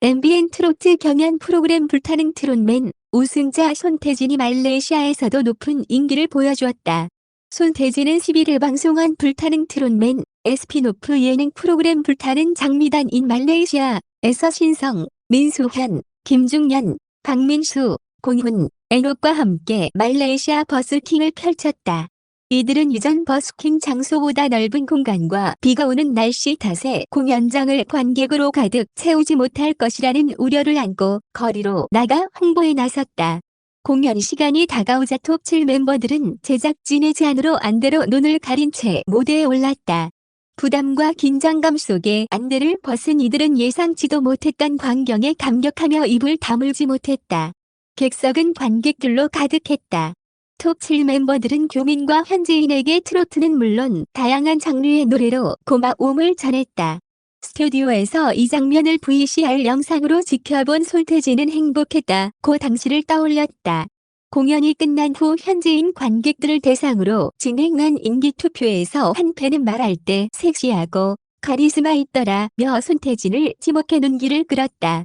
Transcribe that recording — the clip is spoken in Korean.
MBN 트로트 경연 프로그램 불타는 트롯맨 우승자 손태진이 말레이시아에서도 높은 인기를 보여주었다. 손태진은 11일 방송한 불타는 트롯맨 에스피노프 예능 프로그램 불타는 장미단인 말레이시아에서 신성, 민수현, 김중년, 박민수, 공훈, 애녹과 함께 말레이시아 버스킹을 펼쳤다. 이들은 이전 버스킹 장소보다 넓은 공간과 비가 오는 날씨 탓에 공연장을 관객으로 가득 채우지 못할 것이라는 우려를 안고 거리로 나가 홍보에 나섰다. 공연 시간이 다가오자 톱7 멤버들은 제작진의 제안으로 안대로 눈을 가린 채 무대에 올랐다. 부담과 긴장감 속에 안대를 벗은 이들은 예상치도 못했던 광경에 감격하며 입을 다물지 못했다. 객석은 관객들로 가득했다. 톱7 멤버들은 교민과 현지인에게 트로트는 물론 다양한 장르의 노래로 고마움을 전했다. 스튜디오에서 이 장면을 VCR 영상으로 지켜본 손태진은 행복했다 고 당시를 떠올렸다. 공연이 끝난 후 현지인 관객들을 대상으로 진행한 인기투표에서 한 팬은 말할 때 섹시하고 카리스마 있더라며 손태진을 지목해 눈길을 끌었다.